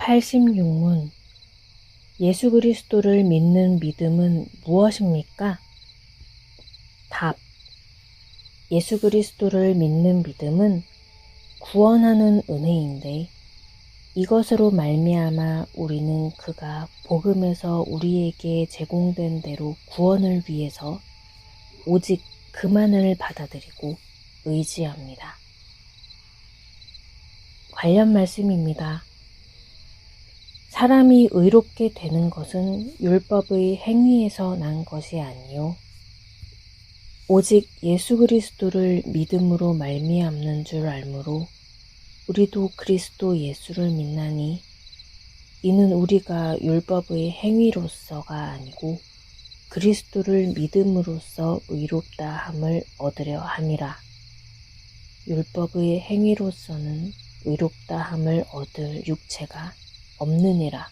86문 예수 그리스도를 믿는 믿음은 무엇입니까? 답 예수 그리스도를 믿는 믿음은 구원하는 은혜인데 이것으로 말미암아 우리는 그가 복음에서 우리에게 제공된 대로 구원을 위해서 오직 그만을 받아들이고 의지합니다. 관련 말씀입니다. 사람이 의롭게 되는 것은 율법의 행위에서 난 것이 아니요 오직 예수 그리스도를 믿음으로 말미암는 줄 알므로 우리도 그리스도 예수를 믿나니 이는 우리가 율법의 행위로서가 아니고 그리스도를 믿음으로써 의롭다 함을 얻으려 함이라. 율법의 행위로서는 의롭다 함을 얻을 육체가 없느니라.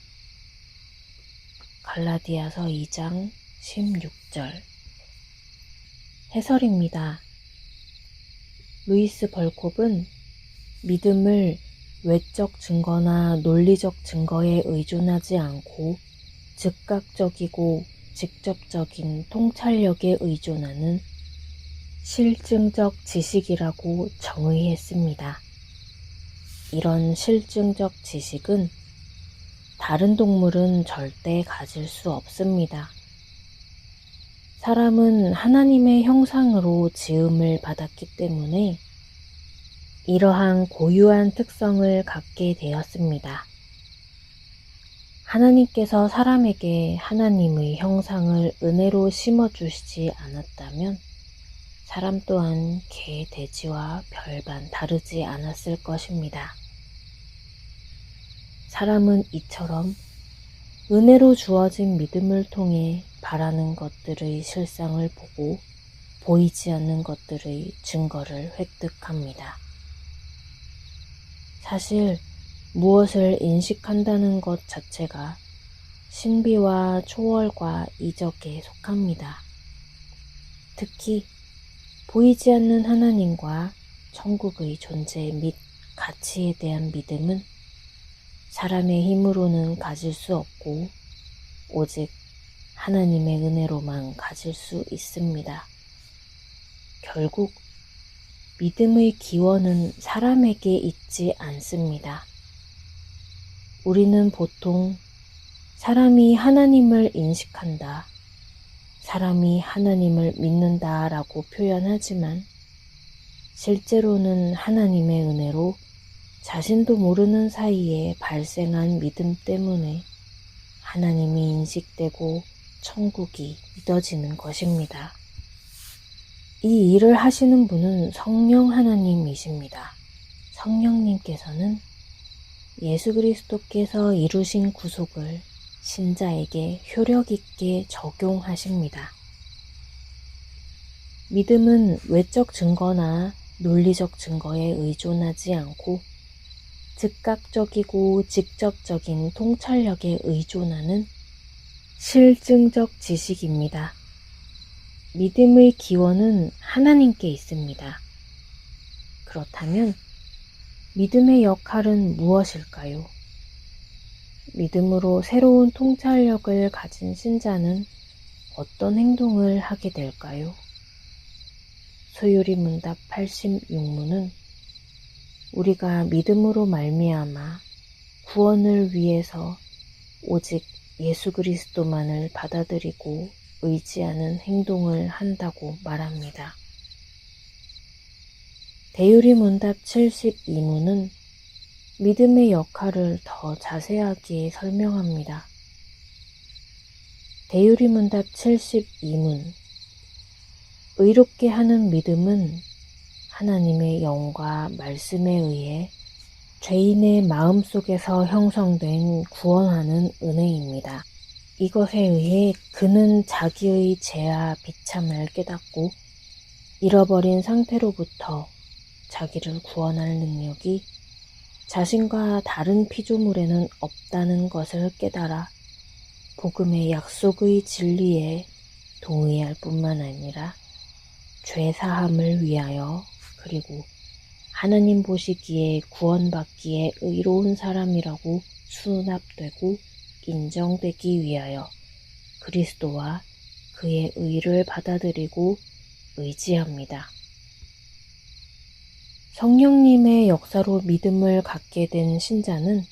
갈라디아서 2장 16절 해설입니다. 루이스 벌콥은 믿음을 외적 증거나 논리적 증거에 의존하지 않고 즉각적이고 직접적인 통찰력에 의존하는 실증적 지식이라고 정의했습니다. 이런 실증적 지식은 다른 동물은 절대 가질 수 없습니다. 사람은 하나님의 형상으로 지음을 받았기 때문에 이러한 고유한 특성을 갖게 되었습니다. 하나님께서 사람에게 하나님의 형상을 은혜로 심어주시지 않았다면 사람 또한 개, 돼지와 별반 다르지 않았을 것입니다. 사람은 이처럼 은혜로 주어진 믿음을 통해 바라는 것들의 실상을 보고 보이지 않는 것들의 증거를 획득합니다. 사실 무엇을 인식한다는 것 자체가 신비와 초월과 이적에 속합니다. 특히 보이지 않는 하나님과 천국의 존재 및 가치에 대한 믿음은 사람의 힘으로는 가질 수 없고 오직 하나님의 은혜로만 가질 수 있습니다. 결국 믿음의 기원은 사람에게 있지 않습니다. 우리는 보통 사람이 하나님을 인식한다, 사람이 하나님을 믿는다 라고 표현하지만 실제로는 하나님의 은혜로 자신도 모르는 사이에 발생한 믿음 때문에 하나님이 인식되고 천국이 믿어지는 것입니다. 이 일을 하시는 분은 성령 하나님이십니다. 성령님께서는 예수 그리스도께서 이루신 구속을 신자에게 효력 있게 적용하십니다. 믿음은 외적 증거나 논리적 증거에 의존하지 않고 즉각적이고 직접적인 통찰력에 의존하는 실증적 지식입니다. 믿음의 기원은 하나님께 있습니다. 그렇다면 믿음의 역할은 무엇일까요? 믿음으로 새로운 통찰력을 가진 신자는 어떤 행동을 하게 될까요? 소유리 문답 86문은 우리가 믿음으로 말미암아 구원을 위해서 오직 예수 그리스도만을 받아들이고 의지하는 행동을 한다고 말합니다. 대유리 문답 72문은 믿음의 역할을 더 자세하게 설명합니다. 대유리 문답 72문 의롭게 하는 믿음은 하나님의 영과 말씀에 의해 죄인의 마음 속에서 형성된 구원하는 은혜입니다. 이것에 의해 그는 자기의 죄와 비참을 깨닫고 잃어버린 상태로부터 자기를 구원할 능력이 자신과 다른 피조물에는 없다는 것을 깨달아 복음의 약속의 진리에 동의할 뿐만 아니라 죄 사함을 위하여 그리고 하나님 보시기에 구원받기에 의로운 사람이라고 수납되고 인정되기 위하여 그리스도와 그의 의를 받아들이고 의지합니다. 성령님의 역사로 믿음을 갖게 된 신자는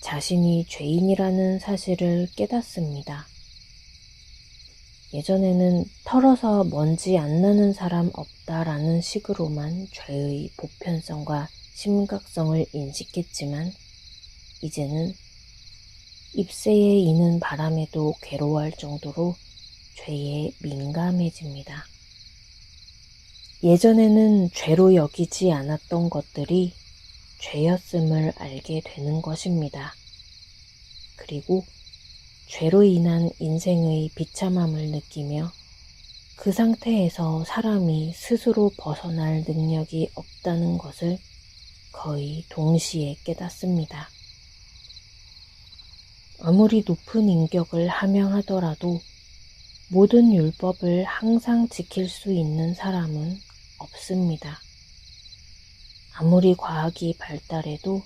자신이 죄인이라는 사실을 깨닫습니다. 예전에는 털어서 먼지 안 나는 사람 없다라는 식으로만 죄의 보편성과 심각성을 인식했지만 이제는 ip새에 이는 바람에도 괴로워할 정도로 죄에 민감해집니다. 예전에는 죄로 여기지 않았던 것들이 죄였음을 알게 되는 것입니다. 그리고 죄로 인한 인생의 비참함을 느끼며 그 상태에서 사람이 스스로 벗어날 능력이 없다는 것을 거의 동시에 깨닫습니다. 아무리 높은 인격을 함양하더라도 모든 율법을 항상 지킬 수 있는 사람은 없습니다. 아무리 과학이 발달해도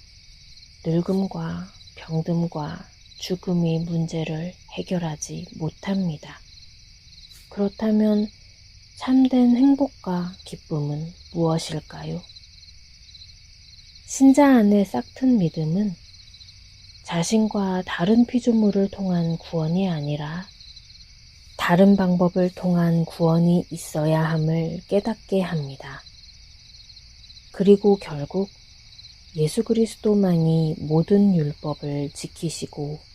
늙음과 병듦과 죽음의 문제를 해결하지 못합니다. 그렇다면 참된 행복과 기쁨은 무엇일까요? 신자 안의 싹튼 믿음은 자신과 다른 피조물을 통한 구원이 아니라 다른 방법을 통한 구원이 있어야 함을 깨닫게 합니다. 그리고 결국 예수 그리스도만이 모든 율법을 지키시고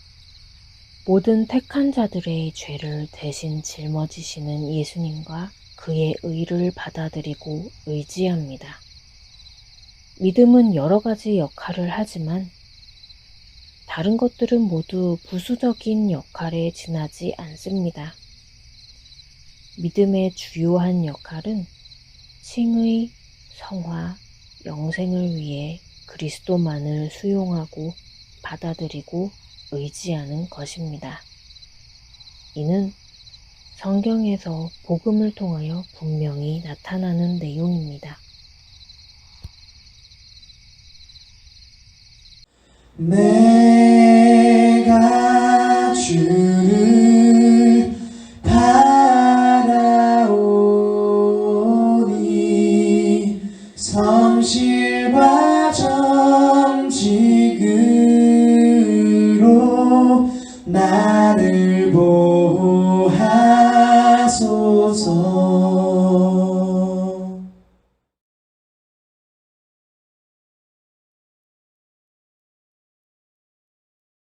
모든 택한 자들의 죄를 대신 짊어지시는 예수님과 그의 의를 받아들이고 의지합니다. 믿음은 여러 가지 역할을 하지만 다른 것들은 모두 부수적인 역할에 지나지 않습니다. 믿음의 주요한 역할은 칭의, 성화, 영생을 위해 그리스도만을 수용하고 받아들이고 의지하는 것입니다. 이는 성경에서 복음을 통하여 분명히 나타나는 내용입니다. 내 나를 보호하소서